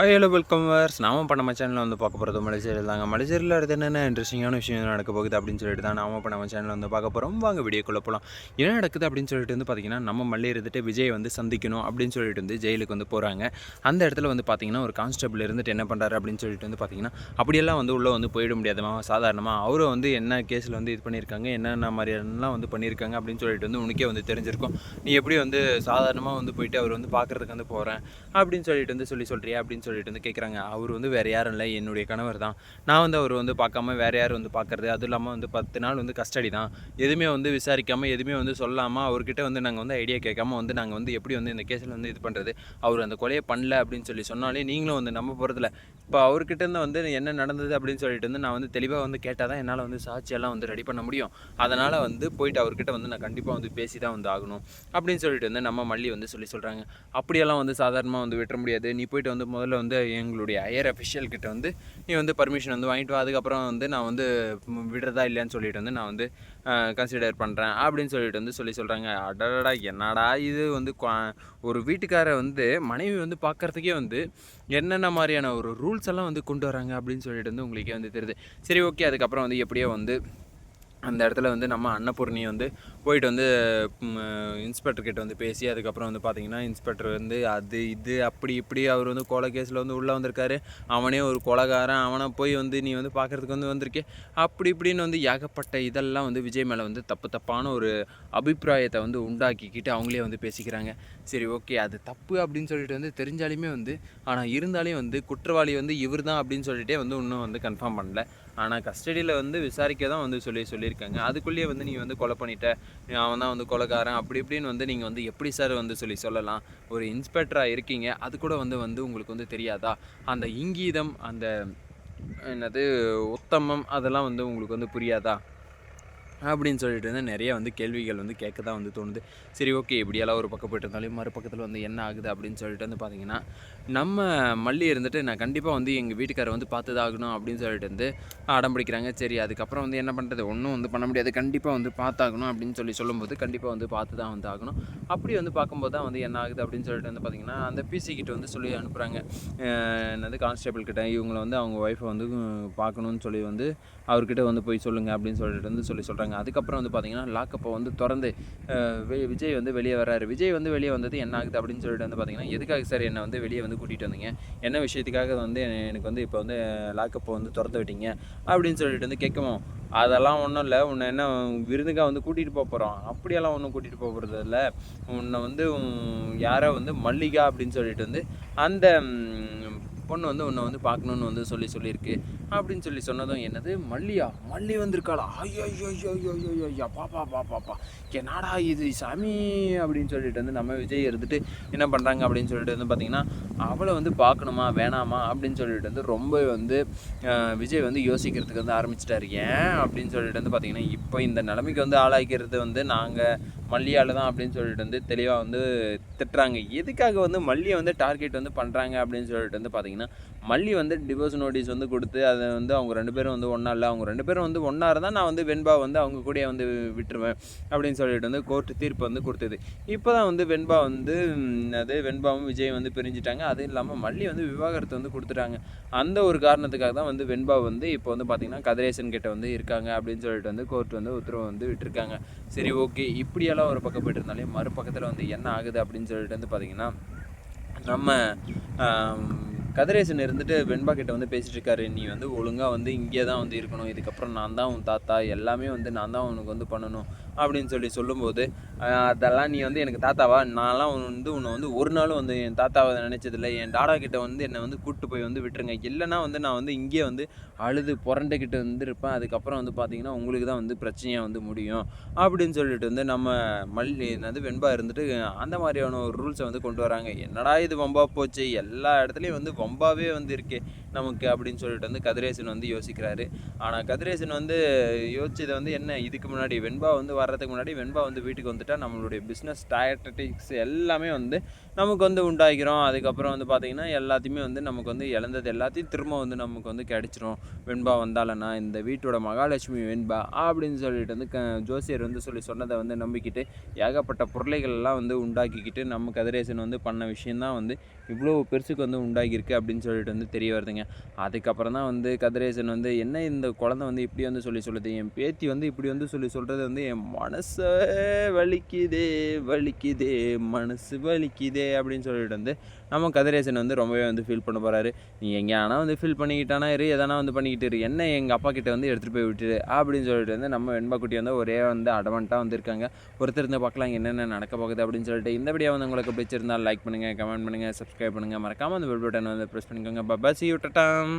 Hi hello welcome verse நாம பண்ண நம்ம சேனலில் வந்து பார்க்க போகிறது மலைச்சேரியில் தாங்க. மலைச்சேரியில் அடுத்து என்னென்ன இன்ட்ரெஸ்டிங்கான விஷயம் நடக்க போகுது அப்படின்னு சொல்லிட்டு தான் நாம பண்ண நம்ம சேனலில் வந்து பார்க்க போகிறோம் வாங்க வீடியோக்குள்ளே போகலாம் என்ன நடக்குது அப்படின்னு சொல்லிட்டு வந்து பார்த்தீங்கன்னா நம்ம மல்லி இருந்துட்டு விஜய் வந்து சந்திக்கணும் அப்படின்னு சொல்லிட்டு வந்து ஜெயிலுக்கு வந்து போகிறாங்க அந்த இடத்துல வந்து பார்த்தீங்கன்னா ஒரு கான்ஸ்டபிள் இருந்துட்டு என்ன பண்ணுறாரு அப்படின்னு சொல்லிட்டு வந்து பார்த்தீங்கன்னா அப்படியெல்லாம் வந்து உள்ளே வந்து போயிட முடியாதமா சாதாரணமாக அவரை வந்து என்ன கேஸில் வந்து இது பண்ணியிருக்காங்க என்னென்ன மாதிரியெல்லாம் வந்து பண்ணியிருக்காங்க அப்படின்னு சொல்லிட்டு வந்து உனக்கே வந்து தெரிஞ்சிருக்கும். நீ எப்படி வந்து சாதாரணமாக வந்து போயிட்டு அவர் வந்து பார்க்குறதுக்கு வந்து போகிறேன் அப்படின்னு சொல்லிட்டு வந்து சொல்லி சொல்கிறியா அப்படின்னு சொல்லிட்டு வந்து கேட்குறாங்க அவர் வந்து வேறு யாரும் இல்லை. என்னுடைய கணவர் தான். நான் வந்து அவர் வந்து பார்க்காம வேறு யார் வந்து பார்க்குறது? அதுவும் இல்லாமல் வந்து பத்து நாள் வந்து கஸ்டடி தான். எதுவுமே வந்து விசாரிக்காமல் எதுவுமே வந்து சொல்லாமல் அவர்கிட்ட வந்து நாங்கள் வந்து ஐடியா கேட்காம வந்து நாங்கள் வந்து எப்படி வந்து இந்த கேஸில் வந்து இது பண்ணுறது அவர் அந்த கொலையை பண்ணல அப்படின்னு சொல்லி சொன்னாலே நீங்களும் வந்து நம்ப போகிறதில்ல இப்போ அவர்கிட்ட இருந்து வந்து என்ன நடந்தது அப்படின்னு சொல்லிட்டு வந்து நான் வந்து தெளிவாக வந்து கேட்டால் தான் என்னால் வந்து சாட்சியெல்லாம் வந்து ரெடி பண்ண முடியும். அதனால் வந்து போயிட்டு அவர்கிட்ட வந்து நான் கண்டிப்பாக வந்து பேசி தான் வந்து ஆகணும். அப்படின்னு சொல்லிட்டு வந்து நம்ம மல்லி வந்து சொல்லி சொல்கிறாங்க அப்படியெல்லாம் வந்து சாதாரணமாக வந்து விட்டுற முடியாது. நீ போயிட்டு வந்து முதல்ல வந்து எங்களுடைய ஹையர் அஃபிஷியல் கிட்ட வந்து நீ வந்து பர்மிஷன் வந்து வாங்கிட்டு வா. அதுக்கப்புறம் வந்து நான் வந்து விடுறதா இல்லையான்னு சொல்லிட்டு வந்து நான் வந்து கன்சிடர் பண்ணுறேன் அப்படின்னு சொல்லிட்டு வந்து சொல்லி சொல்கிறாங்க அடடா என்னடா இது வந்து குவா- ஒரு வீட்டுக்காரை வந்து மனைவி வந்து பார்க்கறதுக்கே வந்து என்னென்ன மாதிரியான ஒரு ரூல்ஸ் எல்லாம் வந்து கொண்டு வராங்க அப்படின்னு சொல்லிட்டு வந்து உங்களுக்கே வந்து தெரியுது. சரி ஓகே அதுக்கப்புறம் வந்து எப்படியோ வந்து அந்த இடத்துல வந்து நம்ம அன்னபூர்ணி வந்து போயிட்டு வந்து இன்ஸ்பெக்டர் கிட்ட வந்து பேசி அதுக்கப்புறம் வந்து பார்த்தீங்கன்னா இன்ஸ்பெக்டர் வந்து அது இது அப்படி இப்படி அவர் வந்து கொலை கேஸில் வந்து உள்ளே வந்திருக்காரு. அவனே ஒரு கொலகாரன். அவனை போய் வந்து நீ வந்து பார்க்கறதுக்கு வந்து வந்திருக்கே. அப்படி இப்படின்னு வந்து ஏகப்பட்ட இதெல்லாம் வந்து விஜய் மேலே வந்து தப்பு தப்பான ஒரு அபிப்பிராயத்தை வந்து உண்டாக்கிக்கிட்டு அவங்களே வந்து பேசிக்கிறாங்க. சரி ஓகே அது தப்பு அப்படின்னு சொல்லிட்டு வந்து தெரிஞ்சாலுமே வந்து ஆனால் இருந்தாலே வந்து குற்றவாளி வந்து இவர் தான் அப்படின்னு சொல்லிட்டே வந்து இன்னும் வந்து கன்ஃபார்ம் பண்ணல. ஆனால் கஸ்டடியில் வந்து விசாரிக்க தான் வந்து சொல்லி சொல்லியிருக்காங்க. அதுக்குள்ளேயே வந்து நீங்கள் வந்து கொலை பண்ணிட்ட அவன் தான் வந்து கொலைக்காரன் அப்படி இப்படின்னு வந்து நீங்கள் வந்து எப்படி சார் வந்து சொல்லி சொல்லலாம்? ஒரு இன்ஸ்பெக்டராக இருக்கீங்க அது கூட வந்து வந்து உங்களுக்கு வந்து தெரியாதா? அந்த இங்கீதம் அந்த என்னது உத்தமம் அதெல்லாம் வந்து உங்களுக்கு வந்து புரியாதா? அப்படின்னு சொல்லிட்டு வந்து நிறைய வந்து கேள்விகள் வந்து கேட்க தான் வந்து தோணுது. சரி ஓகே இப்படியெல்லாம் ஒரு பக்கம் போயிட்டு இருந்தாலும் மறுபக்கத்தில் வந்து என்ன ஆகுது அப்படின்னு சொல்லிட்டு வந்து பார்த்தீங்கன்னா நம்ம மல்லி இருந்துட்டு நான் கண்டிப்பாக வந்து எங்கள் வீட்டுக்காரர் வந்து பார்த்து தான் ஆகணும் அப்படின்னு சொல்லிட்டு வந்து அடம் பிடிக்கிறாங்க. சரி அதுக்கப்புறம் வந்து என்ன பண்ணுறது ஒன்றும் வந்து பண்ண முடியாது. கண்டிப்பாக வந்து பார்த்தாகணும் அப்படின்னு சொல்லி சொல்லும்போது கண்டிப்பாக வந்து பார்த்து தான் வந்து ஆகணும். அப்படி வந்து பார்க்கும்போது தான் வந்து என்ன ஆகுது அப்படின்னு சொல்லிட்டு வந்து பார்த்தீங்கன்னா அந்த பிசி கிட்ட வந்து சொல்லி அனுப்புகிறாங்க என்னது கான்ஸ்டபிள் கிட்ட இவங்களை வந்து அவங்க ஒய்ஃபை வந்து பார்க்கணும்னு சொல்லி வந்து அவர்கிட்ட வந்து போய் சொல்லுங்கள் அப்படின்னு சொல்லிட்டு வந்து சொல்லி சொல்கிறாங்க அதுக்கப்புறம் வந்து பார்த்தீங்கன்னா லாக்கப்பை வந்து திறந்து விஜய் வந்து வெளியே வராரு விஜய் வந்து வெளியே வந்தது என்ன ஆகுது அப்படின்னு சொல்லிட்டு வந்து பார்த்தீங்கன்னா எதுக்காக சார் என்னை வந்து வெளியே வந்து கூட்டிகிட்டு வந்தீங்க? என்ன விஷயத்துக்காக வந்து எனக்கு வந்து இப்போ வந்து லாக்கப்பை வந்து திறந்து விட்டீங்க? அப்படின்னு சொல்லிட்டு வந்து கேட்கவும் அதெல்லாம் ஒன்றும் இல்லை. உன்னை என்ன விருதுக்காக வந்து கூட்டிகிட்டு போக போகிறோம் அப்படியெல்லாம் ஒன்றும் கூட்டிகிட்டு போக போகிறது இல்லை. உன்னை வந்து யாரோ வந்து மல்லிகா அப்படின்னு சொல்லிட்டு வந்து அந்த பொண்ணு வந்து உன்னை வந்து பார்க்கணுன்னு வந்து சொல்லி சொல்லியிருக்கு. அப்படின்னு சொல்லி சொன்னதும் என்னது? மல்லியா மல்லி வந்திருக்காளா? ஐயோ ஐயோ ஐயோ ஐயோ பாப்பா பாப்பா. என்னடா இது சாமி? அப்படின்னு சொல்லிட்டு வந்து நம்ம விஜய் இருந்துட்டு என்ன பண்ணுறாங்க அப்படின்னு சொல்லிட்டு வந்து பார்த்தீங்கன்னா அவளை வந்து பார்க்கணுமா வேணாமா அப்படின்னு சொல்லிட்டு வந்து ரொம்ப வந்து விஜய் வந்து யோசிக்கிறதுக்கு வந்து ஆரம்பிச்சிட்டாரு. ஏன் அப்படின்னு சொல்லிட்டு வந்து பார்த்தீங்கன்னா இப்போ இந்த நிலைமைக்கு வந்து ஆளாக்கிறது வந்து நாங்கள் மல்லியால் தான் அப்படின்னு சொல்லிட்டு வந்து தெளிவாக வந்து திட்டுறாங்க. எதுக்காக வந்து மல்லியை வந்து டார்கெட் வந்து பண்ணுறாங்க அப்படின்னு சொல்லிட்டு வந்து பார்த்தீங்கன்னா மல்லி வந்து டிவோர்ஸ் நோட்டீஸ் வந்து கொடுத்து அது அதை வந்து அவங்க ரெண்டு பேரும் வந்து ஒன்றா இல்லை. அவங்க ரெண்டு பேரும் வந்து ஒன்றா இருந்தால் நான் வந்து வெண்பா வந்து அவங்க கூடயே வந்து விட்டுருவேன் அப்படின்னு சொல்லிட்டு வந்து கோர்ட்டு தீர்ப்பு வந்து கொடுத்தது. இப்போ தான் வந்து வெண்பா வந்து அது வெண்பாவும் விஜய் வந்து பிரிஞ்சுட்டாங்க. அது இல்லாமல் மல்லி வந்து விவாகரத்து வந்து கொடுத்துட்டாங்க. அந்த ஒரு காரணத்துக்காக தான் வந்து வெண்பா வந்து இப்போ வந்து பார்த்திங்கன்னா கதிரேசன் கிட்ட வந்து இருக்காங்க அப்படின்னு சொல்லிட்டு வந்து கோர்ட் வந்து உத்தரவு வந்து விட்டுருக்காங்க. சரி ஓகே. இப்படியெல்லாம் ஒரு பக்கம் போயிட்டு இருந்தாலே மறுபக்கத்தில் வந்து என்ன ஆகுது அப்படின்னு சொல்லிட்டு வந்து பார்த்திங்கன்னா நம்ம கதிரேசன் இருந்துட்டு வெண்பா கிட்ட வந்து பேசிட்டு இருக்காரு. நீ வந்து ஒழுங்காக வந்து இங்கே தான் வந்து இருக்கணும். இதுக்கப்புறம் நான் தான் உன் தாத்தா. எல்லாமே வந்து நான் தான் உனக்கு வந்து பண்ணணும். அப்படின்னு சொல்லி சொல்லும்போது அதெல்லாம் நீ வந்து எனக்கு தாத்தாவா? நான்லாம் வந்து உன்னை வந்து ஒரு நாளும் வந்து என் தாத்தாவை நினச்சதில்ல. என் டாடா கிட்ட வந்து என்னை வந்து கூப்பிட்டு போய் வந்து விட்டுருங்க. இல்லைன்னா வந்து நான் வந்து இங்கே வந்து அழுது புரண்டுக்கிட்டு வந்து இருப்பேன் அதுக்கப்புறம் வந்து பார்த்தீங்கன்னா உங்களுக்கு தான் வந்து பிரச்சனையாக வந்து முடியும். அப்படின்னு சொல்லிட்டு வந்து நம்ம மல்லி என்னது வெண்பா இருந்துட்டு அந்த மாதிரியான ஒரு ரூல்ஸை வந்து கொண்டு வராங்க. என்னடா இது வம்பா போச்சு? எல்லா இடத்துலையும் வந்து வம்பாவே வந்து இருக்கே நமக்கு. அப்படின்னு சொல்லிட்டு வந்து கதிரேசன் வந்து யோசிக்கிறாரு. ஆனால் கதிரேசன் வந்து யோசிச்சது வந்து என்ன? இதுக்கு முன்னாடி வெண்பா வந்து வர வர்றதுக்கு முன்னாடி வெண்பா வந்து வீட்டுக்கு வந்துட்டால் நம்மளுடைய பிஸ்னஸ் டயட்டட்டிக்ஸ் எல்லாமே வந்து நமக்கு வந்து உண்டாகிறோம் அதுக்கப்புறம் வந்து பார்த்திங்கன்னா எல்லாத்தையுமே வந்து நமக்கு வந்து இழந்தது எல்லாத்தையும் திரும்ப வந்து நமக்கு வந்து கிடைச்சிரும். வெண்பா வந்தாலன்னா இந்த வீட்டோட மகாலட்சுமி வெண்பா அப்படின்னு சொல்லிட்டு வந்து க ஜோசியர் வந்து சொல்லி சொன்னதை வந்து நம்பிக்கிட்டு ஏகப்பட்ட பொருளைகள்லாம் வந்து உண்டாக்கிக்கிட்டு நம்ம கதிரேசன் வந்து பண்ண விஷயந்தான் வந்து இவ்வளோ பெருசுக்கு வந்து உண்டாகியிருக்கு அப்படின்னு சொல்லிட்டு வந்து தெரிய வருதுங்க. அதுக்கப்புறம் தான் வந்து கதிரேசன் வந்து என்ன இந்த குழந்தை வந்து இப்படி வந்து சொல்லி சொல்லுது? என் பேத்தி வந்து இப்படி வந்து சொல்லி சொல்கிறது வந்து என் மனசை வலிக்குதே வலிக்குதே மனசு வலிக்குதே அப்படின்னு சொல்லிட்டு வந்து நம்ம கதிரேசன் வந்து ரொம்பவே வந்து ஃபீல் பண்ண போகிறாரு நீ எங்கேயானா வந்து ஃபீல் பண்ணிக்கிட்டானா இரு எதனா வந்து பண்ணிக்கிட்டு இரு. என்ன எங்கள் அப்பா கிட்ட வந்து எடுத்துகிட்டு போய் விட்டுரு அப்படின்னு சொல்லிட்டு வந்து நம்ம வெண்பா குட்டி வந்து ஒரே வந்து அடவன்ட்டாக வந்திருக்காங்க ஒருத்தர் இருந்து பார்க்கலாம் என்னென்ன நடக்க போகுது? அப்படின்னு சொல்லிட்டு இந்த வீடியோ வந்து உங்களுக்கு பிடிச்சிருந்தால் லைக் பண்ணுங்கள் கமெண்ட் பண்ணுங்கள் சப்ஸ்கிரைப் பண்ணுங்கள் மறக்காமல் அந்த பெல் பட்டன் வந்து ப்ரெஸ் பண்ணிக்கோங்க. பப்பா சி விட்டுட்டான்